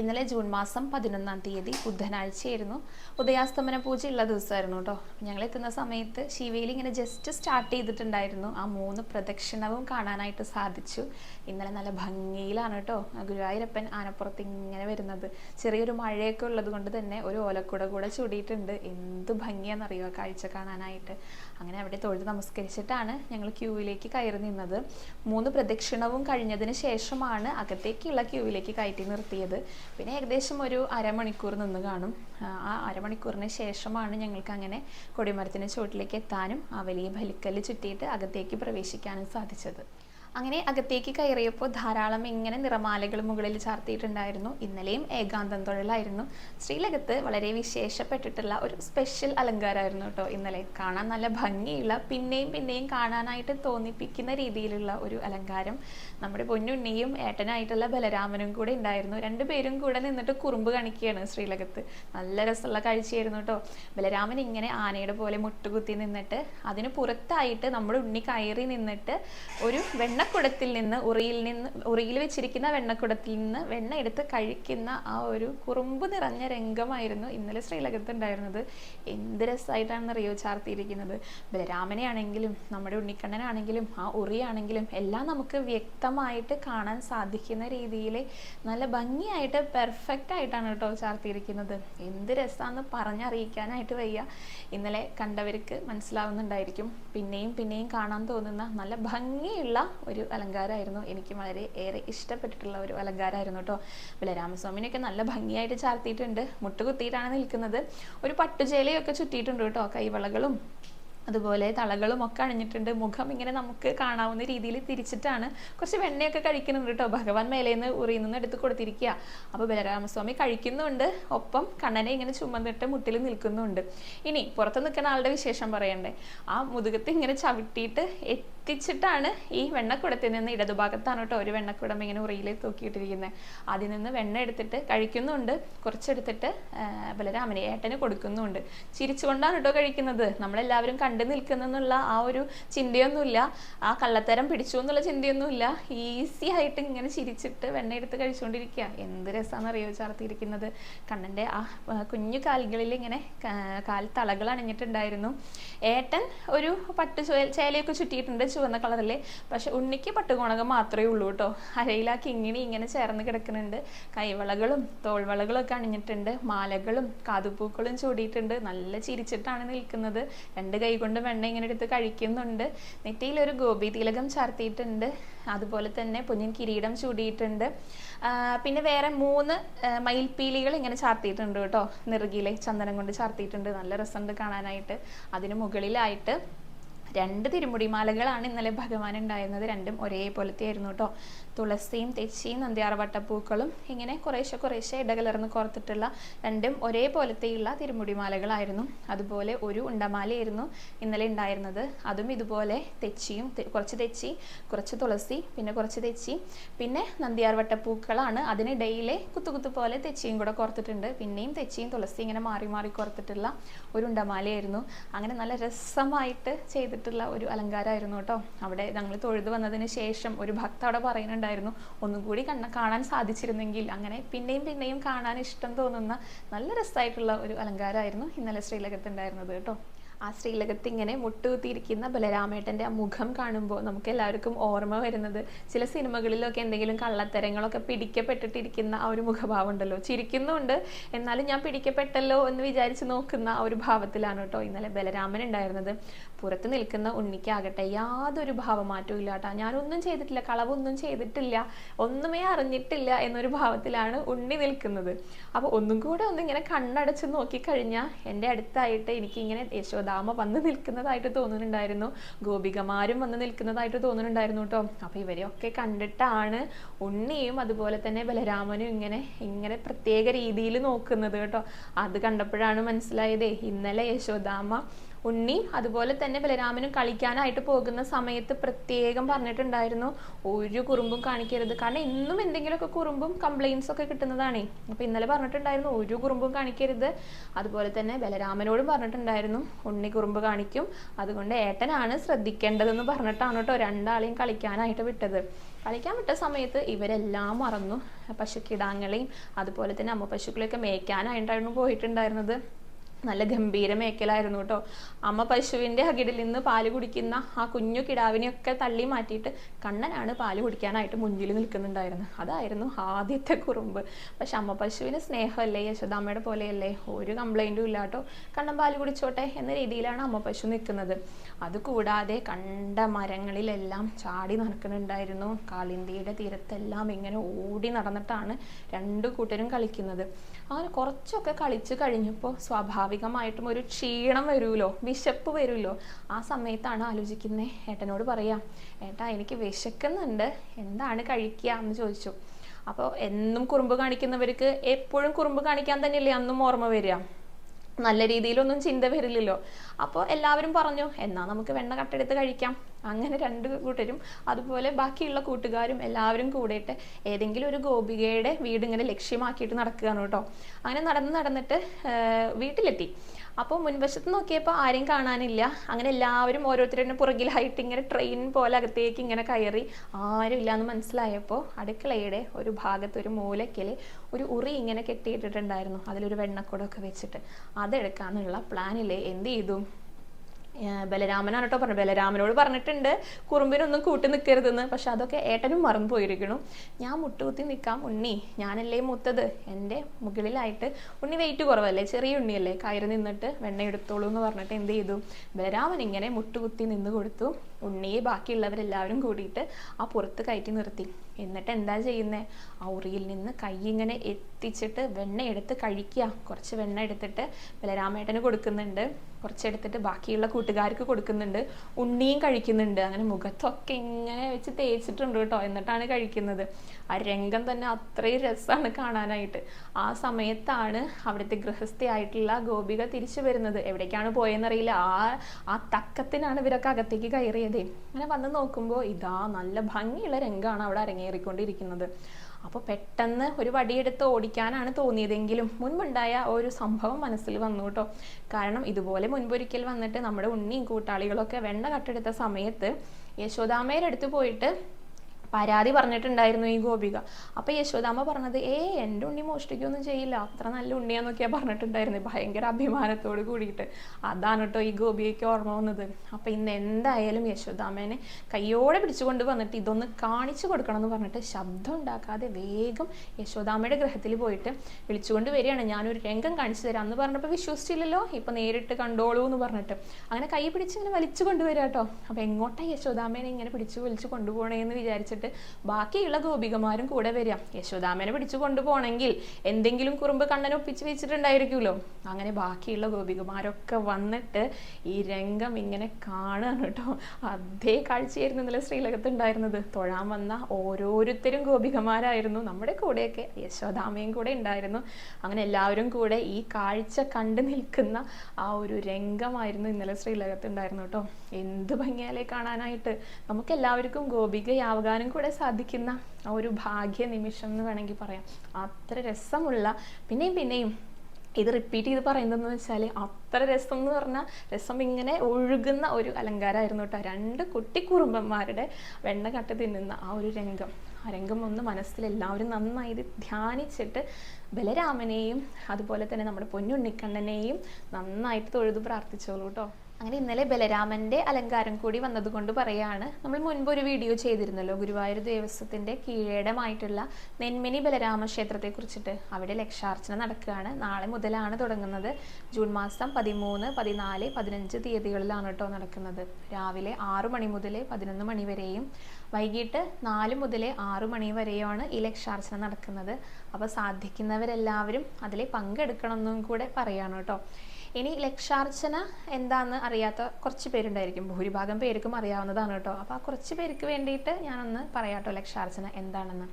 ഇന്നലെ ജൂൺ മാസം പതിനൊന്നാം തീയതി ബുധനാഴ്ചയായിരുന്നു. ഉദയാസ്തമന പൂജ ഉള്ള ദിവസമായിരുന്നു കേട്ടോ. ഞങ്ങൾ എത്തുന്ന സമയത്ത് ശിവയിൽ ഇങ്ങനെ ജസ്റ്റ് സ്റ്റാർട്ട് ചെയ്തിട്ടുണ്ടായിരുന്നു. ആ മൂന്ന് പ്രദക്ഷിണവും കാണാനായിട്ട് സാധിച്ചു. ഇന്നലെ നല്ല ഭംഗിയിലാണ് കേട്ടോ. ഗുരുവായൂരപ്പൻ ആനപ്പുറത്ത് ഇങ്ങനെ വരുന്നത്. ചെറിയൊരു മഴയൊക്കെ ഉള്ളത് കൊണ്ട് തന്നെ ഒരു ഓലക്കുട കൂടെ ചൂടിയിട്ടുണ്ട്. എന്ത് ഭംഗിയാണെന്നറിയോ കാഴ്ച കാണാനായിട്ട്. അങ്ങനെ അവിടെ തൊഴുത് നമസ്കരിച്ചിട്ടാണ് ഞങ്ങൾ ക്യൂവിലേക്ക് കയറി നിന്നത്. മൂന്ന് പ്രദക്ഷിണവും കഴിഞ്ഞതിന് ശേഷമാണ് അകത്തേക്കുള്ള ക്യൂവിലേക്ക് കയറ്റി നിർത്തിയത്. പിന്നെ ഏകദേശം ഒരു അരമണിക്കൂർ നിന്ന് കാണും. ആ, അരമണിക്കൂറിന് ശേഷമാണ് ഞങ്ങൾക്ക് അങ്ങനെ കൊടിമരത്തിന് ചുവട്ടിലേക്ക് എത്താനും ആ വലിയ ബലിക്കല്ല് ചുറ്റിയിട്ട് അകത്തേക്ക് പ്രവേശിക്കാനും സാധിച്ചത്. അങ്ങനെ അകത്തേക്ക് കയറിയപ്പോൾ ധാരാളം ഇങ്ങനെ നിറമാലകൾ മുകളിൽ ചാർത്തിയിട്ടുണ്ടായിരുന്നു. ഇന്നലെയും ഏകാന്തം തൊഴിലായിരുന്നു. ശ്രീലകത്ത് വളരെ വിശേഷപ്പെട്ടിട്ടുള്ള ഒരു സ്പെഷ്യൽ അലങ്കാരമായിരുന്നു കേട്ടോ ഇന്നലെ. കാണാൻ നല്ല ഭംഗിയുള്ള പിന്നെയും പിന്നെയും കാണാനായിട്ട് തോന്നിപ്പിക്കുന്ന രീതിയിലുള്ള ഒരു അലങ്കാരം. നമ്മുടെ പൊന്നുണ്ണിയും ഏട്ടനായിട്ടുള്ള ബലരാമനും കൂടെ ഉണ്ടായിരുന്നു. രണ്ടുപേരും കൂടെ നിന്നിട്ട് കുറുമ്പ് കാണിക്കുകയാണ് ശ്രീലകത്ത്. നല്ല രസമുള്ള കാഴ്ചയായിരുന്നു കേട്ടോ. ബലരാമൻ ഇങ്ങനെ ആനയുടെ പോലെ മുട്ടുകുത്തി നിന്നിട്ട് അതിന് പുറത്തായിട്ട് നമ്മുടെ ഉണ്ണി കയറി നിന്നിട്ട് ഒരു വെണ്ണക്കുടത്തിൽ നിന്ന് ഉറിയിൽ നിന്ന് ഉറിയിൽ വെച്ചിരിക്കുന്ന വെണ്ണക്കുടത്തിൽ നിന്ന് വെണ്ണ എടുത്ത് കഴിക്കുന്ന ആ ഒരു കുറുമ്പ് നിറഞ്ഞ രംഗമായിരുന്നു ഇന്നലെ ശ്രീലകത്ത് ഉണ്ടായിരുന്നത്. എന്ത് രസമായിട്ടാണെന്ന് അറിയോ ചാർത്തിയിരിക്കുന്നത്. ബലരാമനെ ആണെങ്കിലും നമ്മുടെ ഉണ്ണിക്കണ്ണനാണെങ്കിലും ആ ഉറിയാണെങ്കിലും എല്ലാം നമുക്ക് വ്യക്തമായിട്ട് കാണാൻ സാധിക്കുന്ന രീതിയിൽ നല്ല ഭംഗിയായിട്ട് പെർഫെക്റ്റ് ആയിട്ടാണ് കേട്ടോ ചാർത്തിയിരിക്കുന്നത്. എന്ത് രസമാണെന്ന് പറഞ്ഞറിയിക്കാനായിട്ട് വയ്യ. ഇന്നലെ കണ്ടവർക്ക് മനസ്സിലാവുന്നുണ്ടായിരിക്കും. പിന്നെയും പിന്നെയും കാണാൻ തോന്നുന്ന നല്ല ഭംഗിയുള്ള ഒരു അലങ്കാരമായിരുന്നു. എനിക്ക് വളരെ ഏറെ ഇഷ്ടപ്പെട്ടിട്ടുള്ള ഒരു അലങ്കാരമായിരുന്നു കേട്ടോ. ബലരാമസ്വാമിനെയൊക്കെ നല്ല ഭംഗിയായിട്ട് ചാർത്തിയിട്ടുണ്ട്. മുട്ടുകുത്തിയിട്ടാണ് നിൽക്കുന്നത്. ഒരു പട്ടുചേലയൊക്കെ ചുറ്റിയിട്ടുണ്ട് കേട്ടോ. കൈവളകളും അതുപോലെ തളകളും ഒക്കെ അണിഞ്ഞിട്ടുണ്ട്. മുഖം ഇങ്ങനെ നമുക്ക് കാണാവുന്ന രീതിയിൽ തിരിച്ചിട്ടാണ് കുറച്ച് വെണ്ണയൊക്കെ കഴിക്കുന്നുണ്ട് കേട്ടോ. ഭഗവാൻ മേലേന്ന് ഉറിയിൽ നിന്ന് എടുത്ത് കൊടുത്തിരിക്കുക. അപ്പോൾ ബലരാമസ്വാമി കഴിക്കുന്നുണ്ട്. ഒപ്പം കണ്ണനെ ഇങ്ങനെ ചുമന്നിട്ട് മുട്ടിൽ നിൽക്കുന്നുണ്ട്. ഇനി പുറത്ത് നിൽക്കുന്ന ആളുടെ വിശേഷം പറയണ്ടേ? ആ മുതുകത്ത് ഇങ്ങനെ ചവിട്ടിയിട്ട് എത്തിച്ചിട്ടാണ് ഈ വെണ്ണക്കുടത്തിൽ നിന്ന് ഇടതുഭാഗത്താണ് കേട്ടോ ഒരു വെണ്ണക്കുടം ഇങ്ങനെ ഉറിയിൽ തൂക്കിയിട്ടിരിക്കുന്നത് അതിൽ നിന്ന് വെണ്ണ എടുത്തിട്ട് കഴിക്കുന്നുണ്ട്. കുറച്ചെടുത്തിട്ട് ബലരാമനെ ഏട്ടന് കൊടുക്കുന്നുണ്ട്. ചിരിച്ചുകൊണ്ടാണ് കേട്ടോ കഴിക്കുന്നത്. നമ്മളെല്ലാവരും നിൽക്കുന്നുള്ള ആ ഒരു ചിന്തയൊന്നുമില്ല. ആ കള്ളത്തരം പിടിച്ചു എന്നുള്ള ചിന്തയൊന്നുമില്ല. ഈസി ആയിട്ട് ഇങ്ങനെ ചിരിച്ചിട്ട് വെണ്ണ എടുത്ത് കഴിച്ചുകൊണ്ടിരിക്കുക. എന്ത് രസമാണെന്നറിയോ ചാർത്തിയിരിക്കുന്നത്. കണ്ണന്റെ ആ കുഞ്ഞു കാലുകളിൽ ഇങ്ങനെ കാൽ തളകൾ അണിഞ്ഞിട്ടുണ്ടായിരുന്നു. ഏട്ടൻ ഒരു പട്ട് ചേലയൊക്കെ ചുറ്റിയിട്ടുണ്ട് ചുവന്ന കളറിൽ. പക്ഷെ ഉണ്ണിക്ക് പട്ടുകോണകം മാത്രമേ ഉള്ളൂ കേട്ടോ. അരയിൽ ആ കിങ്ങിണി ഇങ്ങനെ ചേർന്ന് കിടക്കുന്നുണ്ട്. കൈവളകളും തോൾവളകളും ഒക്കെ അണിഞ്ഞിട്ടുണ്ട്. മാലകളും കാതുപൂക്കളും ചൂടിയിട്ടുണ്ട്. നല്ല ചിരിച്ചിട്ടാണ് നിൽക്കുന്നത്. രണ്ട് കൈ കൊണ്ട് വെണ്ണ ഇങ്ങനെ എടുത്ത് കഴിക്കുന്നുണ്ട്. നെറ്റിയിൽ ഒരു ഗോപി തിലകം ചാർത്തിയിട്ടുണ്ട്. അതുപോലെ തന്നെ പൊന്നിൻ കിരീടം ചൂടിയിട്ടുണ്ട്. പിന്നെ വേറെ മൂന്ന് മയിൽപ്പീലികൾ ഇങ്ങനെ ചാർത്തിയിട്ടുണ്ട് കേട്ടോ. നിറുകിലെ ചന്ദനം കൊണ്ട് ചാർത്തിയിട്ടുണ്ട്. നല്ല രസമുണ്ട് കാണാനായിട്ട്. അതിന് മുകളിലായിട്ട് രണ്ട് തിരുമുടിമാലകളാണ് ഇന്നലെ ഭഗവാൻ ഉണ്ടായിരുന്നത്. രണ്ടും ഒരേപോലത്തെ ആയിരുന്നു കേട്ടോ. തുളസിയും തെച്ചിയും നന്ദിയാർ വട്ടപ്പൂക്കളും ഇങ്ങനെ കുറേശ്ശെ കുറേശ്ശെ ഇടകലർന്ന് കോർത്തിട്ടുള്ള രണ്ടും ഒരേപോലത്തെയുള്ള തിരുമുടിമാലകളായിരുന്നു. അതുപോലെ ഒരു ഉണ്ടമാലയായിരുന്നു ഇന്നലെ ഉണ്ടായിരുന്നത്. അതും ഇതുപോലെ തെച്ചിയും കുറച്ച് തെച്ചി കുറച്ച് തുളസി പിന്നെ കുറച്ച് തെച്ചി പിന്നെ നന്ദിയാർ വട്ടപ്പൂക്കളാണ് അതിനിടയിലെ കുത്തുകുത്തു പോലെ തെച്ചിയും കൂടെ കോർത്തിട്ടുണ്ട്. പിന്നെയും തെച്ചിയും തുളസി ഇങ്ങനെ മാറി മാറി കോർത്തിട്ടുള്ള ഒരു ഉണ്ടമാലയായിരുന്നു. അങ്ങനെ നല്ല രസമായിട്ട് ചെയ്തിട്ടുള്ള ഒരു അലങ്കാരമായിരുന്നു കേട്ടോ. അവിടെ ഞങ്ങൾ തൊഴുതു വന്നതിന് ശേഷം ഒരു ഭക്ത അവിടെ പറയുന്നുണ്ടായിരുന്നു ഒന്നും കൂടി കണ്ണ കാണാൻ സാധിച്ചിരുന്നെങ്കിൽ അങ്ങനെ പിന്നെയും പിന്നെയും കാണാൻ ഇഷ്ടം തോന്നുന്ന നല്ല രസമായിട്ടുള്ള ഒരു അലങ്കാരമായിരുന്നു ഇന്നലെ ശ്രീലകത്ത് ഉണ്ടായിരുന്നത് കേട്ടോ. ആ ശ്രീലകത്ത് ഇങ്ങനെ മുട്ടുകുത്തിയിരിക്കുന്ന ബലരാമേട്ടന്റെ ആ മുഖം കാണുമ്പോൾ നമുക്ക് എല്ലാവർക്കും ഓർമ്മ വരുന്നത്. ചില സിനിമകളിലൊക്കെ എന്തെങ്കിലും കള്ളത്തരങ്ങളൊക്കെ പിടിക്കപ്പെട്ടിട്ടിരിക്കുന്ന ആ ഒരു മുഖഭാവം ഉണ്ടല്ലോ ചിരിക്കുന്നുണ്ട്. എന്നാലും ഞാൻ പിടിക്കപ്പെട്ടല്ലോ എന്ന് വിചാരിച്ച് നോക്കുന്ന ആ ഒരു ഭാവത്തിലാണ് കേട്ടോ ഇന്നലെ ബലരാമൻ ഉണ്ടായിരുന്നത്. പുറത്ത് നിൽക്കുന്ന ഉണ്ണിക്കാകട്ടെ യാതൊരു ഭാവമാറ്റവും ഇല്ല കേട്ടോ ഞാനൊന്നും ചെയ്തിട്ടില്ല കളവൊന്നും ചെയ്തിട്ടില്ല ഒന്നുമേ അറിഞ്ഞിട്ടില്ല എന്നൊരു ഭാവത്തിലാണ് ഉണ്ണി നിൽക്കുന്നത്. അപ്പോൾ ഒന്നും കൂടെ ഒന്നിങ്ങനെ കണ്ണടച്ച് നോക്കിക്കഴിഞ്ഞാൽ എന്റെ അടുത്തായിട്ട് എനിക്കിങ്ങനെ യശോദാമ വന്ന് നിൽക്കുന്നതായിട്ട് തോന്നുന്നുണ്ടായിരുന്നു. ഗോപികമാരും വന്ന് നിൽക്കുന്നതായിട്ട് തോന്നുന്നുണ്ടായിരുന്നു കേട്ടോ. അപ്പോൾ ഇവരെയൊക്കെ കണ്ടിട്ടാണ് ഉണ്ണിയും അതുപോലെ തന്നെ ബലരാമനും ഇങ്ങനെ ഇങ്ങനെ പ്രത്യേക രീതിയിൽ നോക്കുന്നത് കേട്ടോ. അത് കണ്ടപ്പോഴാണ് മനസ്സിലായതേ ഇന്നലെ യശോദാമ്മ ഉണ്ണി. അതുപോലെ തന്നെ ബലരാമനും കളിക്കാനായിട്ട് പോകുന്ന സമയത്ത് പ്രത്യേകം പറഞ്ഞിട്ടുണ്ടായിരുന്നു ഒരു കുറുമ്പും കാണിക്കരുത്. കാരണം ഇന്നും എന്തെങ്കിലുമൊക്കെ കുറുമ്പും കംപ്ലൈൻസ് ഒക്കെ കിട്ടുന്നതാണേ. അപ്പൊ ഇന്നലെ പറഞ്ഞിട്ടുണ്ടായിരുന്നു ഒരു കുറുമ്പും കാണിക്കരുത്. അതുപോലെ തന്നെ ബലരാമനോടും പറഞ്ഞിട്ടുണ്ടായിരുന്നു ഉണ്ണി കുറുമ്പ് കാണിക്കും. അതുകൊണ്ട് ഏട്ടനാണ് ശ്രദ്ധിക്കേണ്ടതെന്ന് പറഞ്ഞിട്ടാണ് കേട്ടോ രണ്ടാളെയും കളിക്കാനായിട്ട് വിട്ടത്. കളിക്കാൻ വിട്ട സമയത്ത് ഇവരെല്ലാം മറന്നു. പശുക്കിടാങ്ങളെയും അതുപോലെ തന്നെ അമ്മ പശുക്കളെയൊക്കെ മേയ്ക്കാനായിട്ടായിരുന്നു പോയിട്ടുണ്ടായിരുന്നത്. നല്ല ഗംഭീര മേക്കലായിരുന്നു കേട്ടോ. അമ്മ പശുവിന്റെ അകിടിൽ നിന്ന് പാൽ കുടിക്കുന്ന ആ കുഞ്ഞു കിടാവിനെയൊക്കെ തള്ളി മാറ്റിയിട്ട് കണ്ണനാണ് പാൽ കുടിക്കാനായിട്ട് മുന്നിൽ നിൽക്കുന്നുണ്ടായിരുന്നു അതായിരുന്നു ആദ്യത്തെ കുറുമ്പ്. പക്ഷെ അമ്മ പശുവിന് സ്നേഹമല്ലേ യശോദാമ്മയുടെ പോലെയല്ലേ? ഒരു കംപ്ലൈന്റും ഇല്ല കേട്ടോ. കണ്ണൻ പാൽ കുടിച്ചോട്ടെ എന്ന രീതിയിലാണ് അമ്മ പശു നിൽക്കുന്നത്. അതുകൂടാതെ കണ്ട മരങ്ങളിലെല്ലാം ചാടി നടക്കുന്നുണ്ടായിരുന്നു. കാളിന്തിയുടെ തീരത്തെല്ലാം ഇങ്ങനെ ഓടി നടന്നിട്ടാണ് രണ്ടു കൂട്ടരും കളിക്കുന്നത്. അങ്ങനെ കുറച്ചൊക്കെ കളിച്ച് കഴിഞ്ഞപ്പോൾ സ്വാഭാവികമായിട്ടും ഒരു ക്ഷീണം വരുമല്ലോ വിശപ്പ് വരുമല്ലോ ആ സമയത്താണ് ആലോചിക്കുന്നത് ഏട്ടനോട് പറയാം ഏട്ടാ എനിക്ക് വിശക്കുന്നുണ്ട് എന്താണ് കഴിക്കുക? എന്ന് ചോദിച്ചു. അപ്പോൾ എന്നും കുറുമ്പ് കാണിക്കുന്നവർക്ക് എപ്പോഴും കുറുമ്പ് കാണിക്കാൻ തന്നെയല്ലേ അന്നും ഓർമ്മ വരിക. നല്ല രീതിയിലൊന്നും ചിന്ത വരില്ലല്ലോ. അപ്പോൾ എല്ലാവരും പറഞ്ഞു എന്നാൽ നമുക്ക് വെണ്ണ കട്ടെടുത്ത് കഴിക്കാം. അങ്ങനെ രണ്ട് കൂട്ടരും അതുപോലെ ബാക്കിയുള്ള കൂട്ടുകാരും എല്ലാവരും കൂടിയിട്ട് ഏതെങ്കിലും ഒരു ഗോപികയുടെ വീട് ഇങ്ങനെ ലക്ഷ്യമാക്കിയിട്ട് നടക്കുകയാണ് കേട്ടോ. അങ്ങനെ നടന്ന് നടന്നിട്ട് വീട്ടിലെത്തി. അപ്പോൾ മുൻവശത്ത് നോക്കിയപ്പോൾ ആരെയും കാണാനില്ല. അങ്ങനെ എല്ലാവരും ഓരോരുത്തരുടെ പുറകിലായിട്ട് ഇങ്ങനെ ട്രെയിൻ പോലെ അകത്തേക്ക് ഇങ്ങനെ കയറി. ആരും ഇല്ലാന്ന് മനസ്സിലായപ്പോൾ അടുക്കളയുടെ ഒരു ഭാഗത്ത് ഒരു മൂലയ്ക്കൽ ഒരു ഉറി ഇങ്ങനെ കെട്ടിയിട്ടിട്ടുണ്ടായിരുന്നു. അതിലൊരു വെണ്ണക്കുടമൊക്കെ വെച്ചിട്ട്. അതെടുക്കാന്നുള്ള പ്ലാനിൽ എന്ത് ചെയ്തു? ബലരാമനാണ് കേട്ടോ പറഞ്ഞത്. ബലരാമനോട് പറഞ്ഞിട്ടുണ്ട് കുറുമ്പിനൊന്നും കൂട്ടി നിൽക്കരുതെന്ന് പക്ഷെ അതൊക്കെ ഏട്ടനും മറന്നു പോയിരിക്കണു ഞാൻ മുട്ടുകുത്തി നിൽക്കാം ഉണ്ണി. ഞാനല്ലേ മുത്തത്? എന്റെ മുകളിലായിട്ട് ഉണ്ണി വെയിറ്റ് കുറവല്ലേ? ചെറിയ ഉണ്ണിയല്ലേ? കയറി നിന്നിട്ട് വെണ്ണ എടുത്തോളൂ എന്ന് പറഞ്ഞിട്ട് എന്ത് ചെയ്തു? ബലരാമൻ ഇങ്ങനെ മുട്ടുകുത്തി നിന്ന് കൊടുത്തു ഉണ്ണിയെ ബാക്കിയുള്ളവരെല്ലാവരും കൂടിയിട്ട് ആ പുറത്ത് കയറ്റി നിർത്തി. എന്നിട്ട് എന്താ ചെയ്യുന്നത് ആ ഉറിയിൽ നിന്ന് കൈ ഇങ്ങനെ എത്തിച്ചിട്ട് വെണ്ണ എടുത്ത് കഴിക്കുക. കുറച്ച് വെണ്ണ എടുത്തിട്ട് ബലരാമേട്ടന് കൊടുക്കുന്നുണ്ട്. കുറച്ചെടുത്തിട്ട് ബാക്കിയുള്ള കൂട്ടുകാർക്ക് കൊടുക്കുന്നുണ്ട്. ഉണ്ണിയും കഴിക്കുന്നുണ്ട്. അങ്ങനെ മുഖത്തൊക്കെ ഇങ്ങനെ വെച്ച് തേച്ചിട്ടുണ്ട് കേട്ടോ. എന്നിട്ടാണ് കഴിക്കുന്നത്. ആ രംഗം തന്നെ അത്രയും രസമാണ് കാണാനായിട്ട്. ആ സമയത്താണ് അവിടുത്തെ ഗൃഹസ്ഥയായിട്ടുള്ള ഗോപിക തിരിച്ചു വരുന്നത്. എവിടേക്കാണ് പോയെന്നറിയില്ല. ആ ആ തക്കത്തിനാണ് ഇവരൊക്കെ അകത്തേക്ക് കയറിയത്. അങ്ങനെ വന്ന് നോക്കുമ്പോൾ ഇതാ നല്ല ഭംഗിയുള്ള രംഗമാണ് അവിടെ അരങ്ങേറിക്കൊണ്ടിരിക്കുന്നത്. അപ്പോൾ പെട്ടെന്ന് ഒരു വടിയെടുത്ത് ഓടിക്കാനാണ് തോന്നിയതെങ്കിലും മുൻപുണ്ടായ ഒരു സംഭവം മനസ്സിൽ വന്നു കേട്ടോ. കാരണം ഇതുപോലെ മുൻപൊരിക്കൽ വന്നിട്ട് നമ്മുടെ ഉണ്ണിയും കൂട്ടാളികളൊക്കെ വെണ്ണ കട്ടെടുത്ത സമയത്ത് യശോദാമയുടെ അടുത്ത് പോയിട്ട് പരാതി പറഞ്ഞിട്ടുണ്ടായിരുന്നു ഈ ഗോപിക. അപ്പൊ യശോദാമ്മ പറഞ്ഞത് ഏ എന്റെ ഉണ്ണി മോഷ്ടിക്കൊന്നും ചെയ്യില്ല. അത്ര നല്ല ഉണ്ണിയാന്നൊക്കെയാ പറഞ്ഞിട്ടുണ്ടായിരുന്നു. ഭയങ്കര അഭിമാനത്തോട് കൂടിയിട്ട്. അതാണ് കേട്ടോ ഈ ഗോപികയ്ക്ക് ഓർമ്മ വന്നത്. അപ്പൊ ഇന്ന് എന്തായാലും യശോദാമ്മേനെ കയ്യോടെ പിടിച്ചുകൊണ്ട് വന്നിട്ട് ഇതൊന്ന് കാണിച്ചു കൊടുക്കണം എന്ന് പറഞ്ഞിട്ട് ശബ്ദം ഉണ്ടാക്കാതെ വേഗം യശോദാമ്മയുടെ ഗ്രഹത്തിൽ പോയിട്ട് വിളിച്ചുകൊണ്ട് വരികയാണ്. ഞാനൊരു രംഗം കാണിച്ചു തരാം. എന്ന് പറഞ്ഞപ്പോൾ വിശ്വസിച്ചില്ലല്ലോ. ഇപ്പൊ നേരിട്ട് കണ്ടോളൂ എന്ന് പറഞ്ഞിട്ട്. അങ്ങനെ കൈ പിടിച്ച് ഇങ്ങനെ വലിച്ചു കൊണ്ടുവരാട്ടോ അപ്പൊ എങ്ങോട്ടാ യശോദാമ്മേനെ ഇങ്ങനെ പിടിച്ചു വലിച്ചു കൊണ്ടുപോകണേന്ന് വിചാരിച്ചിട്ട് ബാക്കിയുള്ള ഗോപികമാരും കൂടെ വരിക. യശോദാമനെ പിടിച്ചു കൊണ്ടുപോകണമെങ്കിൽ എന്തെങ്കിലും കുറുമ്പ് കണ്ണൻ ഒപ്പിച്ച് വെച്ചിട്ടുണ്ടായിരിക്കുമല്ലോ. അങ്ങനെ ബാക്കിയുള്ള ഗോപികമാരൊക്കെ വന്നിട്ട് ഈ രംഗം ഇങ്ങനെ കാണുകയാണ് കേട്ടോ. അതേ കാഴ്ചയായിരുന്നു ഇന്നലെ ശ്രീലകത്ത് ഉണ്ടായിരുന്നത്. തൊഴാൻ വന്ന ഓരോരുത്തരും ഗോപികമാരായിരുന്നു. നമ്മുടെ കൂടെയൊക്കെ യശോദാമയും കൂടെ ഉണ്ടായിരുന്നു. അങ്ങനെ എല്ലാവരും കൂടെ ഈ കാഴ്ച കണ്ടു നിൽക്കുന്ന ആ ഒരു രംഗമായിരുന്നു ഇന്നലെ ശ്രീലകത്ത് ഉണ്ടായിരുന്നു കേട്ടോ. എന്ത് ഭംഗിയാലേ കാണാനായിട്ട്. നമുക്ക് എല്ലാവർക്കും ഗോപികയാകാനും കൂടെ സാധിക്കുന്ന ആ ഒരു ഭാഗ്യ നിമിഷം എന്ന് വേണമെങ്കിൽ പറയാം. അത്ര രസമുള്ള പിന്നെയും പിന്നെയും ഇത് റിപ്പീറ്റ് ചെയ്ത് പറയുന്നതെന്ന് വെച്ചാൽ അത്ര രസം എന്ന് പറഞ്ഞാൽ രസം ഇങ്ങനെ ഒഴുകുന്ന ഒരു അലങ്കാരമായിരുന്നു കേട്ടോ. രണ്ട് കുട്ടിക്കുറുമ്പന്മാരുടെ വെണ്ണ കട്ട് തിന്നുന്ന ആ ഒരു രംഗം. ആ രംഗം ഒന്ന് മനസ്സിൽ എല്ലാവരും നന്നായി ധ്യാനിച്ചിട്ട് ബലരാമനെയും അതുപോലെ തന്നെ നമ്മുടെ പൊന്നുണ്ണിക്കണ്ണനെയും നന്നായിട്ട് തൊഴുതു പ്രാർത്ഥിച്ചോളൂ കേട്ടോ. അങ്ങനെ ഇന്നലെ ബലരാമന്റെ അലങ്കാരം കൂടി വന്നതുകൊണ്ട് പറയാണ്. നമ്മൾ മുൻപ് ഒരു വീഡിയോ ചെയ്തിരുന്നല്ലോ ഗുരുവായൂർ ദേവസ്വത്തിന്റെ കീഴേടമായിട്ടുള്ള നെന്മിനി ബലരാമ ക്ഷേത്രത്തെ കുറിച്ചിട്ട്. അവിടെ ലക്ഷാർച്ചന നടക്കുകയാണ്. നാളെ മുതലാണ് തുടങ്ങുന്നത്. ജൂൺ മാസം പതിമൂന്ന് പതിനാല് പതിനഞ്ച് തീയതികളിലാണ് കേട്ടോ നടക്കുന്നത്. രാവിലെ ആറു മണി മുതൽ പതിനൊന്ന് മണി വരെയും വൈകിട്ട് നാല് മുതൽ ആറ് മണി വരെയാണ് ഈ ലക്ഷാർച്ചന നടക്കുന്നത്. അപ്പോൾ സാധിക്കുന്നവരെല്ലാവരും അതിൽ പങ്കെടുക്കണമെന്നും കൂടെ പറയാണ് കേട്ടോ. ഇനി ലക്ഷാർച്ചന എന്താണെന്ന് അറിയാത്ത കുറച്ച് പേരുണ്ടായിരിക്കും. ഭൂരിഭാഗം പേർക്കും അറിയാവുന്നതാണ് കേട്ടോ. അപ്പോൾ ആ കുറച്ച് പേർക്ക് വേണ്ടിയിട്ട് ഞാനൊന്ന് പറയാട്ടോ ലക്ഷാർച്ചന എന്താണെന്ന്.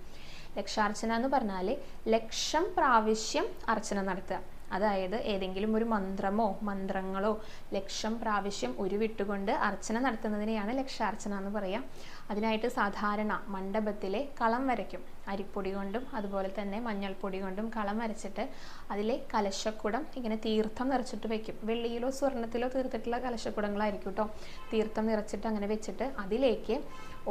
ലക്ഷാർച്ചന എന്ന് പറഞ്ഞാൽ ലക്ഷം പ്രാവശ്യം അർച്ചന നടത്തുക. അതായത് ഏതെങ്കിലും ഒരു മന്ത്രമോ മന്ത്രങ്ങളോ ലക്ഷം പ്രാവശ്യം ഉരുവിട്ടുകൊണ്ട് അർച്ചന നടത്തുന്നതിനെയാണ് ലക്ഷാർച്ചന എന്ന് പറയാം. അതിനായിട്ട് സാധാരണ മണ്ഡപത്തിലെ കളം വരയ്ക്കും. അരിപ്പൊടി കൊണ്ടും അതുപോലെ തന്നെ മഞ്ഞൾപ്പൊടി കൊണ്ടും കളം വരച്ചിട്ട് അതിലെ കലശക്കുടം ഇങ്ങനെ തീർത്ഥം നിറച്ചിട്ട് വെക്കും. വെള്ളിയിലോ സ്വർണത്തിലോ തീർത്തിട്ടുള്ള കലശക്കുടങ്ങളായിരിക്കും കേട്ടോ. തീർത്ഥം നിറച്ചിട്ട് അങ്ങനെ വെച്ചിട്ട് അതിലേക്ക്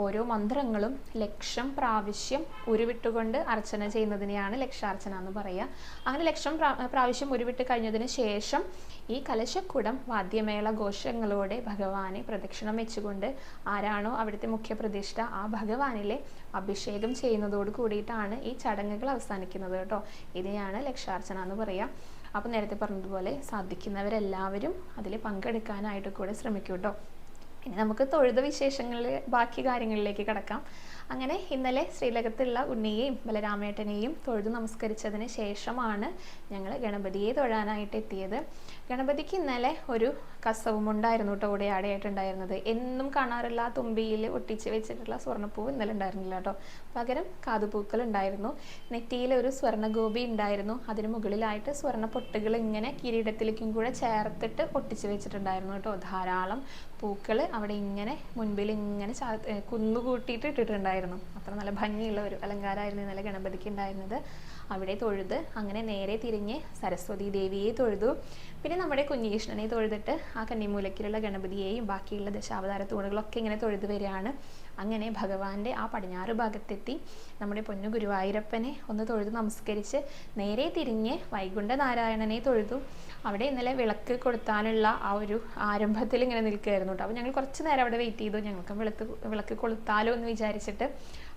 ഓരോ മന്ത്രങ്ങളും ലക്ഷം പ്രാവശ്യം ഉരുവിട്ടുകൊണ്ട് അർച്ചന ചെയ്യുന്നതിനെയാണ് ലക്ഷാർച്ചന എന്ന് പറയുക. അങ്ങനെ ലക്ഷം പ്രാവശ്യം ഉരുവിട്ട് കഴിഞ്ഞതിന് ശേഷം ഈ കലശക്കുടം വാദ്യമേള ഘോഷങ്ങളോടെ ഭഗവാനെ പ്രദക്ഷിണം വെച്ചുകൊണ്ട് ആരാണോ അവിടുത്തെ മുഖ്യപ്രതിഷ്ഠ ആ ഭഗവാനിലെ അഭിഷേകം ചെയ്യുന്നതോട് കൂടിയിട്ടാണ് ഈ ചടങ്ങുകൾ അവസാനിക്കുന്നത് കേട്ടോ. ഇതിനെയാണ് ലക്ഷാർച്ചന എന്ന് പറയുക അപ്പോൾ നേരത്തെ പറഞ്ഞതുപോലെ സാധിക്കുന്നവരെല്ലാവരും അതിൽ പങ്കെടുക്കാനായിട്ട് കൂടെ ശ്രമിക്കും കേട്ടോ. ഇനി നമുക്ക് തൊഴുത വിശേഷങ്ങളിൽ ബാക്കി കാര്യങ്ങളിലേക്ക് കിടക്കാം. അങ്ങനെ ഇന്നലെ ശ്രീലകത്തുള്ള ഉണ്ണിയെയും ബലരാമേട്ടനെയും തൊഴുതു നമസ്കരിച്ചതിന് ശേഷമാണ് ഞങ്ങൾ ഗണപതിയെ തൊഴാനായിട്ട് എത്തിയത് ഗണപതിക്ക് ഇന്നലെ ഒരു കസവും ഉണ്ടായിരുന്നു കേട്ടോ ഉടയാടയായിട്ടുണ്ടായിരുന്നത് എന്നും കാണാറില്ല തുമ്പിയിൽ ഒട്ടിച്ച് വെച്ചിട്ടുള്ള സ്വർണപ്പൂവ് ഇന്നലെ ഉണ്ടായിരുന്നില്ല കേട്ടോ പകരം കാതുപൂക്കൾ ഉണ്ടായിരുന്നു. നെറ്റിയിൽ ഒരു സ്വർണഗോപി ഉണ്ടായിരുന്നു. അതിന് മുകളിലായിട്ട് സ്വർണ പൊട്ടുകൾ ഇങ്ങനെ കിരീടത്തിലേക്കും കൂടെ ചേർത്തിട്ട് ഒട്ടിച്ച് വെച്ചിട്ടുണ്ടായിരുന്നു കേട്ടോ ധാരാളം പൂക്കൾ അവിടെ ഇങ്ങനെ മുൻപിൽ ഇങ്ങനെ കുന്നുകൂട്ടിയിട്ട് ഇട്ടിട്ടുണ്ടായിരുന്നു. അത്ര നല്ല ഭംഗിയുള്ള ഒരു അലങ്കാരമായിരുന്നു ഇന്നലെ ഗണപതിക്ക് ഉണ്ടായിരുന്നത്. അവിടെ തൊഴുത് അങ്ങനെ നേരെ തിരിഞ്ഞ് സരസ്വതി ദേവിയെ തൊഴുതു. പിന്നെ നമ്മുടെ കുഞ്ഞികൃഷ്ണനെ തൊഴുതിട്ട് ആ കന്നിമൂലക്കിലുള്ള ഗണപതിയെയും ബാക്കിയുള്ള ദശാവതാര തൂണുകളൊക്കെ ഇങ്ങനെ തൊഴുതു വരികയാണ്. അങ്ങനെ ഭഗവാന്റെ ആ പടിഞ്ഞാറ് ഭാഗത്തെത്തി നമ്മുടെ പൊന്നു ഗുരുവായൂരപ്പനെ ഒന്ന് തൊഴുത് നമസ്കരിച്ച് നേരെ തിരിഞ്ഞ് വൈകുണ്ഠ നാരായണനെ തൊഴുതു. അവിടെ ഇന്നലെ വിളക്ക് കൊളുത്താനുള്ള ആ ഒരു ആരംഭത്തിൽ ഇങ്ങനെ നിൽക്കുകയായിരുന്നു കേട്ടോ. അപ്പോൾ ഞങ്ങൾ കുറച്ച് നേരം അവിടെ വെയിറ്റ് ചെയ്തു. ഞങ്ങൾക്കും വിളക്ക് വിളക്ക് കൊളുത്താലോ എന്ന് വിചാരിച്ചിട്ട്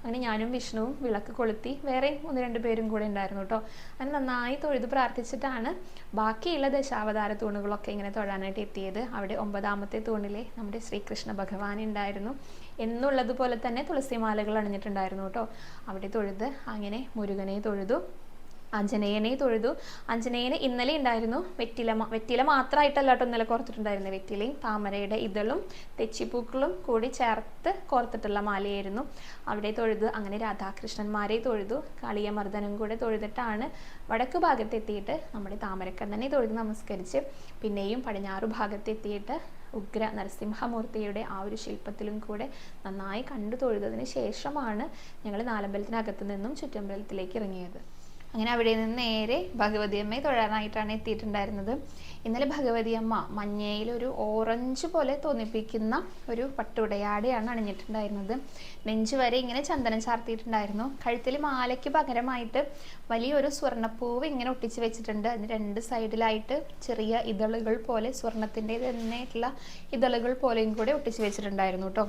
അങ്ങനെ ഞാനും വിഷ്ണുവും വിളക്ക് കൊളുത്തി വേറെയും ഒന്ന് രണ്ട് പേരും കൂടെ ഉണ്ടായിരുന്നു കേട്ടോ. അങ്ങനെ നന്നായി തൊഴുത് പ്രാർത്ഥിച്ചിട്ടാണ് ബാക്കിയുള്ള ദശാവതാര തൂണുകളൊക്കെ ഇങ്ങനെ തൊഴാനായിട്ട് എത്തിയത്. അവിടെ ഒമ്പതാമത്തെ തൂണിലെ നമ്മുടെ ശ്രീകൃഷ്ണ ഭഗവാൻ ഉണ്ടായിരുന്നു. എന്നുള്ളതുപോലെ തന്നെ തുളസിമാലകൾ അണിഞ്ഞിട്ടുണ്ടായിരുന്നു കേട്ടോ. അവിടെ തൊഴുത് അങ്ങനെ മുരുകനെ തൊഴുതു. ആഞ്ജനേയനെ തൊഴുതു. ആഞ്ജനേയന് ഇന്നലെ ഉണ്ടായിരുന്നു വെറ്റില വെറ്റില മാത്രമായിട്ടല്ല കേട്ടോ ഇന്നലെ കോർത്തിട്ടുണ്ടായിരുന്നത് വെറ്റിലയും താമരയുടെ ഇതളും തെച്ചിപ്പൂക്കളും കൂടി ചേർത്ത് കോർത്തിട്ടുള്ള മാലയായിരുന്നു അവിടെ തൊഴുതു. അങ്ങനെ രാധാകൃഷ്ണന്മാരെ തൊഴുതു. കാളിയമർദ്ദനം കൂടെ തൊഴുതിട്ടാണ് വടക്ക് ഭാഗത്തെത്തിയിട്ട് നമ്മുടെ താമരക്കണ്ണനെ തൊഴുത് നമസ്കരിച്ച് പിന്നെയും പടിഞ്ഞാറു ഭാഗത്തെത്തിയിട്ട് ഉഗ്ര നരസിംഹമൂർത്തിയുടെ ആ ഒരു ശില്പത്തിലും കൂടെ നന്നായി കണ്ടു തൊഴുതതിന് ശേഷമാണ് ഞങ്ങൾ നാലമ്പലത്തിനകത്ത് നിന്നും ചുറ്റമ്പലത്തിലേക്ക് ഇറങ്ങിയത്. അങ്ങനെ അവിടെ നിന്ന് നേരെ ഭഗവതി അമ്മയെ തൊഴാനായിട്ടാണ് എത്തിയിട്ടുണ്ടായിരുന്നത്. ഇന്നലെ ഭഗവതി അമ്മ മഞ്ഞയിൽ ഒരു ഓറഞ്ച് പോലെ തോന്നിപ്പിക്കുന്ന ഒരു പട്ടുടയാടെയാണ് അണിഞ്ഞിട്ടുണ്ടായിരുന്നത്. നെഞ്ചു വരെ ഇങ്ങനെ ചന്ദനം ചാർത്തിയിട്ടുണ്ടായിരുന്നു. കഴുത്തിൽ മാലയ്ക്ക് പകരമായിട്ട് വലിയൊരു സ്വർണപ്പൂവ് ഇങ്ങനെ ഒട്ടിച്ചു വെച്ചിട്ടുണ്ട്. അതിന് രണ്ട് സൈഡിലായിട്ട് ചെറിയ ഇതളുകൾ പോലെ സ്വർണത്തിന്റെ തന്നെയായിട്ടുള്ള ഇതളുകൾ പോലെയും കൂടെ ഒട്ടിച്ചു വെച്ചിട്ടുണ്ടായിരുന്നു കേട്ടോ.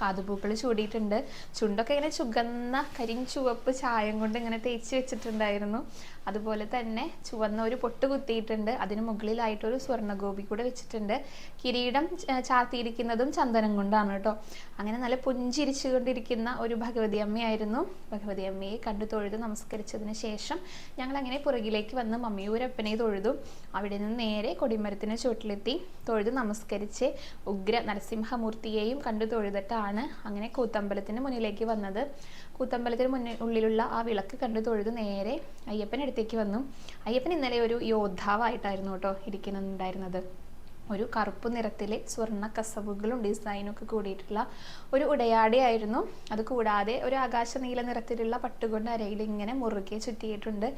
കാതുപൂക്കൾ ചൂടിയിട്ടുണ്ട്. ചുണ്ടൊക്കെ ഇങ്ങനെ ചുകന്ന കരിം ചുവപ്പ് ചായം കൊണ്ട് ഇങ്ങനെ തേച്ച് വെച്ചിട്ടുണ്ടായിരുന്നു. അതുപോലെ തന്നെ ചുവന്ന ഒരു പൊട്ട് കുത്തിയിട്ടുണ്ട്. അതിന് മുകളിലായിട്ട് ഒരു സ്വർണഗോപി കൂടെ വെച്ചിട്ടുണ്ട്. കിരീടം ചാർത്തിയിരിക്കുന്നതും ചന്ദനം കൊണ്ടാണ് കേട്ടോ. അങ്ങനെ നല്ല പുഞ്ചിരിച്ചു കൊണ്ടിരിക്കുന്ന ഒരു ഭഗവതി അമ്മയായിരുന്നു. ഭഗവതി അമ്മയെ കണ്ടു തൊഴുത് നമസ്കരിച്ചതിന് ശേഷം ഞങ്ങൾ അങ്ങനെ പുറകിലേക്ക് വന്ന് മമ്മിയൂരപ്പനെ തൊഴുതു. അവിടെ നിന്ന് നേരെ കൊടിമരത്തിന് ചുവട്ടിലെത്തി. തൊഴുത് നമസ്കരിച്ച് ഉഗ്ര നരസിംഹമൂർത്തിയെയും കണ്ടു തൊഴുതിട്ടാണ് അങ്ങനെ കൂത്തമ്പലത്തിന് മുന്നിലേക്ക് വന്നത്. കൂത്തമ്പലത്തിന് മുന്നിൽ ഉള്ളിലുള്ള ആ വിളക്ക് കണ്ടു തൊഴുത് നേരെ അയ്യപ്പൻ അടുത്തേക്ക് വന്നു. അയ്യപ്പൻ ഇന്നലെ ഒരു യോദ്ധാവായിട്ടായിരുന്നു കേട്ടോ ഇരിക്കുന്നുണ്ടായിരുന്നത്. ഒരു കറുപ്പ് നിറത്തിലെ സ്വർണ കസവുകളും ഡിസൈനൊക്കെ കൂടിയിട്ടുള്ള ഒരു ഉടയാടയായിരുന്നു. അത് കൂടാതെ ഒരു ആകാശ നീല നിറത്തിലുള്ള പട്ടുകൊണ്ട് അരയിൽ ഇങ്ങനെ മുറുകെ ചുറ്റിയിട്ടുണ്ട്.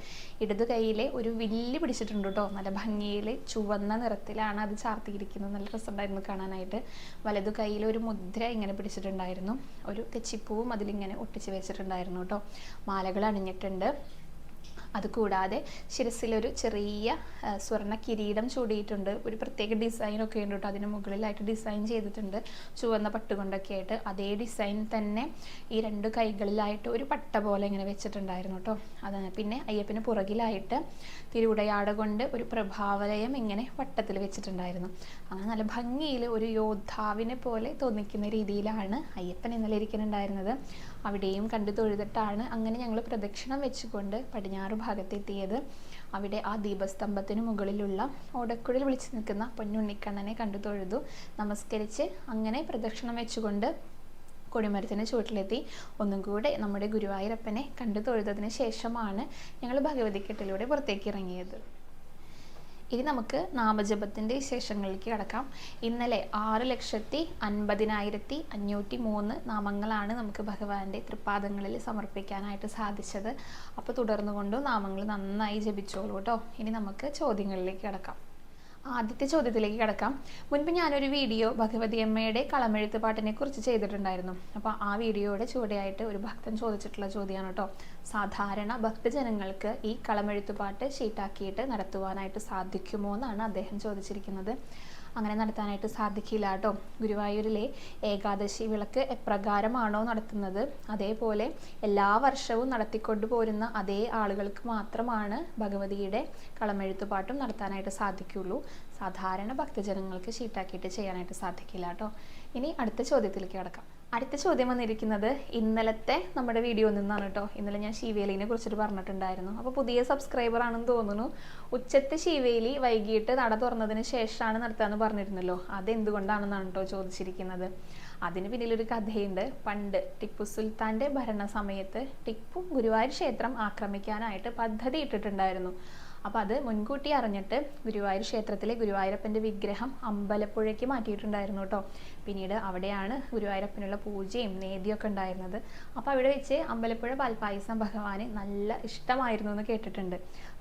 ഇടതു കൈയിലെ ഒരു വില്ല് പിടിച്ചിട്ടുണ്ട് കേട്ടോ നല്ല ഭംഗിയിൽ ചുവന്ന നിറത്തിലാണ് അത് ചാർത്തിയിരിക്കുന്നത്. നല്ല രസമുണ്ടായിരുന്നു കാണാനായിട്ട്. വലതു കൈയിൽ ഒരു മുദ്ര ഇങ്ങനെ പിടിച്ചിട്ടുണ്ടായിരുന്നു. ഒരു തെച്ചിപ്പൂവും അതിലിങ്ങനെ ഒട്ടിച്ച് വെച്ചിട്ടുണ്ടായിരുന്നു കേട്ടോ മാലകൾ അണിഞ്ഞിട്ടുണ്ട്. അതുകൂടാതെ ശിരസിലൊരു ചെറിയ സ്വർണ കിരീടം ചൂടിയിട്ടുണ്ട്. ഒരു പ്രത്യേക ഡിസൈനൊക്കെ ഉണ്ട് കേട്ടോ. അതിന് മുകളിലായിട്ട് ഡിസൈൻ ചെയ്തിട്ടുണ്ട്. ചുവന്ന പട്ടുകൊണ്ടൊക്കെ ആയിട്ട് അതേ ഡിസൈൻ തന്നെ ഈ രണ്ട് കൈകളിലായിട്ട് ഒരു പട്ട പോലെ ഇങ്ങനെ വെച്ചിട്ടുണ്ടായിരുന്നു കേട്ടോ. അതാണ്. പിന്നെ അയ്യപ്പന് പുറകിലായിട്ട് തിരുവുടയാട കൊണ്ട് ഒരു പ്രഭാവലയം ഇങ്ങനെ വട്ടത്തിൽ വെച്ചിട്ടുണ്ടായിരുന്നു. അങ്ങനെ നല്ല ഭംഗിയിൽ ഒരു യോദ്ധാവിനെ പോലെ തോന്നിക്കുന്ന രീതിയിലാണ് അയ്യപ്പൻ ഇന്നലെ ഇരിക്കുന്നുണ്ടായിരുന്നത്. അവിടെയും കണ്ടു തൊഴുതിട്ടാണ് അങ്ങനെ ഞങ്ങൾ പ്രദക്ഷിണം വെച്ചുകൊണ്ട് പടിഞ്ഞാറ് ഭാഗത്തെത്തിയത് അവിടെ ആ ദീപസ്തംഭത്തിനു മുകളിലുള്ള ഓടക്കുഴൽ വിളിച്ചു നിൽക്കുന്ന പൊന്നുണ്ണിക്കണ്ണനെ കണ്ടു തൊഴുതു. നമസ്കരിച്ച് അങ്ങനെ പ്രദക്ഷിണം വെച്ചുകൊണ്ട് കൊടിമരത്തിന് ചുവട്ടിലെത്തി. ഒന്നും കൂടെ നമ്മുടെ ഗുരുവായൂരപ്പനെ കണ്ടു തൊഴുതതിന് ശേഷമാണ് ഞങ്ങൾ ഭഗവതിക്കെട്ടിലൂടെ പുറത്തേക്ക് ഇറങ്ങിയത്. ഇനി നമുക്ക് നാമജപത്തിന്റെ വിശേഷങ്ങളിലേക്ക് കിടക്കാം. ഇന്നലെ ആറ് ലക്ഷത്തി അൻപതിനായിരത്തി അഞ്ഞൂറ്റി മൂന്ന് നാമങ്ങളാണ് നമുക്ക് ഭഗവാന്റെ തൃപ്പാദങ്ങളിൽ സമർപ്പിക്കാനായിട്ട് സാധിച്ചത്. അപ്പോൾ തുടർന്നുകൊണ്ടും നാമങ്ങൾ നന്നായി ജപിച്ചോളൂ കേട്ടോ ഇനി നമുക്ക് ചോദ്യങ്ങളിലേക്ക് കിടക്കാം. ആദ്യത്തെ ചോദ്യത്തിലേക്ക് കിടക്കാം. മുൻപ് ഞാനൊരു വീഡിയോ ഭഗവതി അമ്മയുടെ കളമെഴുത്ത് പാട്ടിനെ കുറിച്ച് ചെയ്തിട്ടുണ്ടായിരുന്നു. അപ്പോൾ ആ വീഡിയോയുടെ ചുവടെയായിട്ട് ഒരു ഭക്തൻ ചോദിച്ചിട്ടുള്ള ചോദ്യമാണ് കേട്ടോ സാധാരണ ഭക്തജനങ്ങൾക്ക് ഈ കളമെഴുത്തുപാട്ട് ഷീട്ടാക്കിയിട്ട് നടത്തുവാനായിട്ട് സാധിക്കുമോ എന്നാണ് അദ്ദേഹം ചോദിച്ചിരിക്കുന്നത്. അങ്ങനെ നടത്താനായിട്ട് സാധിക്കില്ല കേട്ടോ. ഗുരുവായൂരിലെ ഏകാദശി വിളക്ക് എപ്രകാരമാണോ നടത്തുന്നത്? അതേപോലെ എല്ലാ വർഷവും നടത്തിക്കൊണ്ടു പോരുന്ന അതേ ആളുകൾക്ക് മാത്രമാണ് ഭഗവതിയുടെ കളമെഴുത്തുപാട്ടും നടത്താനായിട്ട് സാധിക്കുള്ളൂ. സാധാരണ ഭക്തജനങ്ങൾക്ക് ഷീട്ടാക്കിയിട്ട് ചെയ്യാനായിട്ട് സാധിക്കില്ല കേട്ടോ. ഇനി അടുത്ത ചോദ്യത്തിലേക്ക് കിടക്കാം. അടുത്ത ചോദ്യം വന്നിരിക്കുന്നത് ഇന്നലത്തെ നമ്മുടെ വീഡിയോ നിന്നാണ് കേട്ടോ. ഇന്നലെ ഞാൻ ശിവേലിനെ കുറിച്ചിട്ട് പറഞ്ഞിട്ടുണ്ടായിരുന്നു. അപ്പോൾ പുതിയ സബ്സ്ക്രൈബർ ആണെന്ന് തോന്നുന്നു. ഉച്ചത്തെ ശിവേലി വൈകിട്ട് നട തുറന്നതിന് ശേഷമാണ് നടത്താന്ന് പറഞ്ഞിരുന്നല്ലോ. അതെന്തുകൊണ്ടാണെന്നാണ് കേട്ടോ ചോദിച്ചിരിക്കുന്നത്. അതിന് പിന്നിലൊരു കഥയുണ്ട്. പണ്ട് ടിപ്പു സുൽത്താന്റെ ഭരണ സമയത്ത് ടിപ്പു ഗുരുവായൂർ ക്ഷേത്രം ആക്രമിക്കാനായിട്ട് പദ്ധതി ഇട്ടിട്ടുണ്ടായിരുന്നു. അപ്പോൾ അത് മുൻകൂട്ടി അറിഞ്ഞിട്ട് ഗുരുവായൂർ ക്ഷേത്രത്തിലെ ഗുരുവായൂരപ്പന്റെ വിഗ്രഹം അമ്പലപ്പുഴയ്ക്ക് മാറ്റിയിട്ടുണ്ടായിരുന്നു കേട്ടോ. പിന്നീട് അവിടെയാണ് ഗുരുവായൂരപ്പനുള്ള പൂജയും നേദിയൊക്കെ ഉണ്ടായിരുന്നത്. അപ്പോൾ അവിടെ വെച്ച് അമ്പലപ്പുഴ പാൽപ്പായസം ഭഗവാന് നല്ല ഇഷ്ടമായിരുന്നു എന്ന് കേട്ടിട്ടുണ്ട്.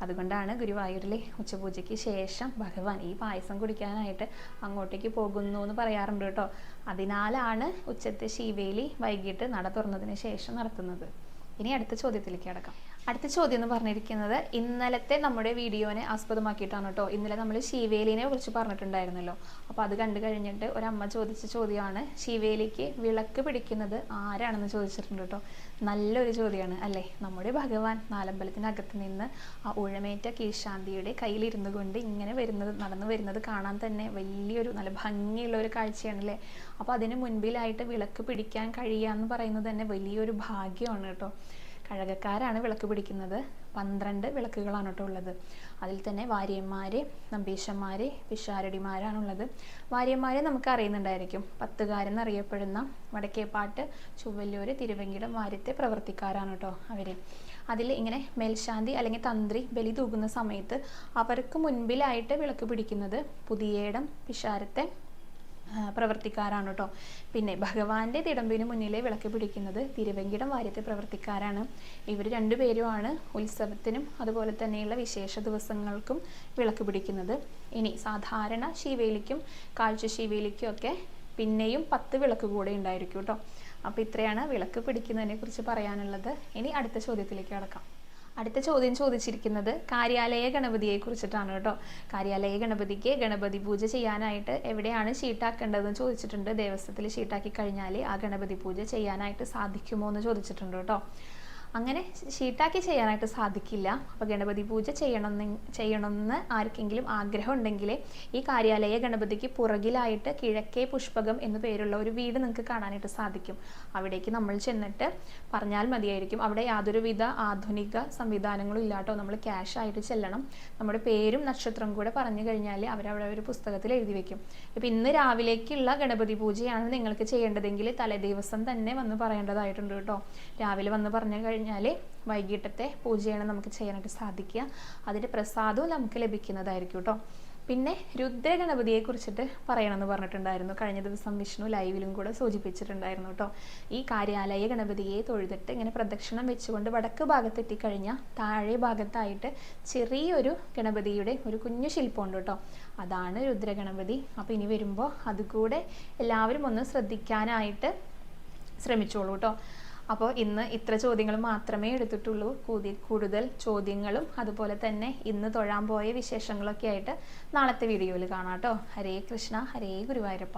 അതുകൊണ്ടാണ് ഗുരുവായൂരിലെ ഉച്ചപൂജയ്ക്ക് ശേഷം ഭഗവാൻ ഈ പായസം കുടിക്കാനായിട്ട് അങ്ങോട്ടേക്ക് പോകുന്നു എന്ന് പറയാറുണ്ട് കേട്ടോ. അതിനാലാണ് ഉച്ചത്തെ ശീവേലി വൈകിട്ട് നട തുറന്നതിന് ശേഷം നടത്തുന്നത്. ഇനി അടുത്ത ചോദ്യത്തിലേക്ക് കിടക്കാം. അടുത്ത ചോദ്യം എന്ന് പറഞ്ഞിരിക്കുന്നത് ഇന്നലത്തെ നമ്മുടെ വീഡിയോനെ ആസ്പദമാക്കിയിട്ടാണ് കേട്ടോ ഇന്നലെ നമ്മൾ ശിവേലിനെ കുറിച്ച് പറഞ്ഞിട്ടുണ്ടായിരുന്നല്ലോ. അപ്പോൾ അത് കണ്ടു കഴിഞ്ഞിട്ട് ഒരമ്മ ചോദിച്ച ചോദ്യമാണ് ശിവേലിക്ക് വിളക്ക് പിടിക്കുന്നത് ആരാണെന്ന് ചോദിച്ചിട്ടുണ്ട് കേട്ടോ നല്ലൊരു ചോദ്യമാണ് അല്ലേ? നമ്മുടെ ഭഗവാൻ നാലമ്പലത്തിനകത്ത് നിന്ന് ആ ഉഴമേറ്റ കീശാന്തിയുടെ കയ്യിലിരുന്നു കൊണ്ട് ഇങ്ങനെ വരുന്നത് നടന്നു വരുന്നത് കാണാൻ തന്നെ വലിയൊരു നല്ല ഭംഗിയുള്ള ഒരു കാഴ്ചയാണ് അല്ലേ അപ്പോൾ അതിന് മുൻപിലായിട്ട് വിളക്ക് പിടിക്കാൻ കഴിയുക എന്ന് പറയുന്നത് തന്നെ വലിയൊരു ഭാഗ്യമാണ് കേട്ടോ കഴകക്കാരാണ് വിളക്ക് പിടിക്കുന്നത്. പന്ത്രണ്ട് വിളക്കുകളാണ് കേട്ടോ ഉള്ളത് അതിൽ തന്നെ വാര്യന്മാർ നമ്പീശന്മാർ പിഷാരടിമാരാണുള്ളത്. വാര്യന്മാരെ നമുക്ക് അറിയുന്നുണ്ടായിരിക്കും. പത്തുകാരെന്നറിയപ്പെടുന്ന വടക്കേപ്പാട്ട് ചുവല്ലൂർ തിരുവെങ്കിടം വാര്യത്തെ പ്രവർത്തിക്കാരാണ് കേട്ടോ അവർ അതിൽ ഇങ്ങനെ മേൽശാന്തി അല്ലെങ്കിൽ തന്ത്രി ബലി തൂകുന്ന സമയത്ത് അവർക്ക് മുൻപിലായിട്ട് വിളക്ക് പിടിക്കുന്നത് പുതിയേടം പിഷാരത്തെ പ്രവർത്തിക്കാരാണ് കേട്ടോ പിന്നെ ഭഗവാന്റെ തിടമ്പിന് മുന്നിലെ വിളക്ക് പിടിക്കുന്നത് തിരുവെങ്കിടം വാര്യത്തെ പ്രവർത്തിക്കാരാണ്. ഇവർ രണ്ടുപേരുമാണ് ഉത്സവത്തിനും അതുപോലെ തന്നെയുള്ള വിശേഷ ദിവസങ്ങൾക്കും വിളക്ക് പിടിക്കുന്നത്. ഇനി സാധാരണ ശിവേലിക്കും കാഴ്ച ശിവേലിക്കും ഒക്കെ പിന്നെയും പത്ത് വിളക്ക് കൂടെ ഉണ്ടായിരിക്കും കേട്ടോ അപ്പോൾ ഇത്രയാണ് വിളക്ക് പിടിക്കുന്നതിനെ കുറിച്ച് പറയാനുള്ളത്. ഇനി അടുത്ത ചോദ്യത്തിലേക്ക് കടക്കാം. അടുത്ത ചോദ്യം ചോദിച്ചിരിക്കുന്നത് കാര്യാലയ ഗണപതിയെ കുറിച്ചിട്ടാണ് കേട്ടോ. കാര്യാലയ ഗണപതിക്ക് ഗണപതി പൂജ ചെയ്യാനായിട്ട് എവിടെയാണ് ഷീട്ടാക്കേണ്ടതെന്ന് ചോദിച്ചിട്ടുണ്ട്. ദേവസ്വത്തിൽ ഷീട്ടാക്കി കഴിഞ്ഞാൽ ആ ഗണപതി പൂജ ചെയ്യാനായിട്ട് സാധിക്കുമോ എന്ന് ചോദിച്ചിട്ടുണ്ട് കേട്ടോ. അങ്ങനെ ഷീട്ടാക്കി ചെയ്യാനായിട്ട് സാധിക്കില്ല. അപ്പോൾ ഗണപതി പൂജ ചെയ്യണമെന്ന് ചെയ്യണമെന്ന് ആർക്കെങ്കിലും ആഗ്രഹം ഉണ്ടെങ്കിൽ ഈ കാര്യാലയ ഗണപതിക്ക് പുറകിലായിട്ട് കിഴക്കേ പുഷ്പകം എന്നു പേരുള്ള ഒരു വീട് നിങ്ങൾക്ക് കാണാനായിട്ട് സാധിക്കും. അവിടേക്ക് നമ്മൾ ചെന്നിട്ട് പറഞ്ഞാൽ മതിയായിരിക്കും. അവിടെ യാതൊരുവിധ ആധുനിക സംവിധാനങ്ങളും ഇല്ലാട്ടോ. നമ്മൾ ക്യാഷ് ആയിട്ട് ചെല്ലണം. നമ്മുടെ പേരും നക്ഷത്രം കൂടെ പറഞ്ഞു കഴിഞ്ഞാൽ അവരവിടെ ഒരു പുസ്തകത്തിൽ എഴുതി വെക്കും. ഇപ്പം ഇന്ന് രാവിലേക്കുള്ള ഗണപതി പൂജയാണ് നിങ്ങൾക്ക് ചെയ്യേണ്ടതെങ്കിൽ തലേദിവസം തന്നെ വന്ന് പറയേണ്ടതായിട്ടുണ്ട് കേട്ടോ. രാവിലെ വന്ന് പറഞ്ഞു കഴിഞ്ഞാൽ കഴിഞ്ഞാൽ വൈകിട്ടത്തെ പൂജയാണ് നമുക്ക് ചെയ്യാനായിട്ട് സാധിക്കുക. അതിന്റെ പ്രസാദവും നമുക്ക് ലഭിക്കുന്നതായിരിക്കും കേട്ടോ പിന്നെ രുദ്രഗണപതിയെ കുറിച്ചിട്ട് പറയണമെന്ന് പറഞ്ഞിട്ടുണ്ടായിരുന്നു. കഴിഞ്ഞ ദിവസം വിഷ്ണു ലൈവിലും കൂടെ സൂചിപ്പിച്ചിട്ടുണ്ടായിരുന്നു കേട്ടോ ഈ കാര്യാലയ ഗണപതിയെ തൊഴുതിട്ട് ഇങ്ങനെ പ്രദക്ഷിണം വെച്ചുകൊണ്ട് വടക്ക് ഭാഗത്ത് എത്തിക്കഴിഞ്ഞാൽ താഴെ ഭാഗത്തായിട്ട് ചെറിയൊരു ഗണപതിയുടെ ഒരു കുഞ്ഞു ശില്പമുണ്ട് കേട്ടോ അതാണ് രുദ്രഗണപതി. അപ്പോൾ ഇനി വരുമ്പോൾ അതുകൂടെ എല്ലാവരും ഒന്ന് ശ്രദ്ധിക്കാനായിട്ട് ശ്രമിച്ചോളൂ കേട്ടോ അപ്പോൾ ഇന്ന് ഇത്ര ചോദ്യങ്ങൾ മാത്രമേ എടുത്തിട്ടുള്ളൂ. കൂതി കൂടുതൽ ചോദ്യങ്ങളും അതുപോലെ തന്നെ ഇന്ന് തൊഴാൻ പോയ വിശേഷങ്ങളൊക്കെ ആയിട്ട് നാളത്തെ വീഡിയോയിൽ കാണാം കേട്ടോ. ഹരേ കൃഷ്ണ ഹരേ ഗുരുവായൂരപ്പ.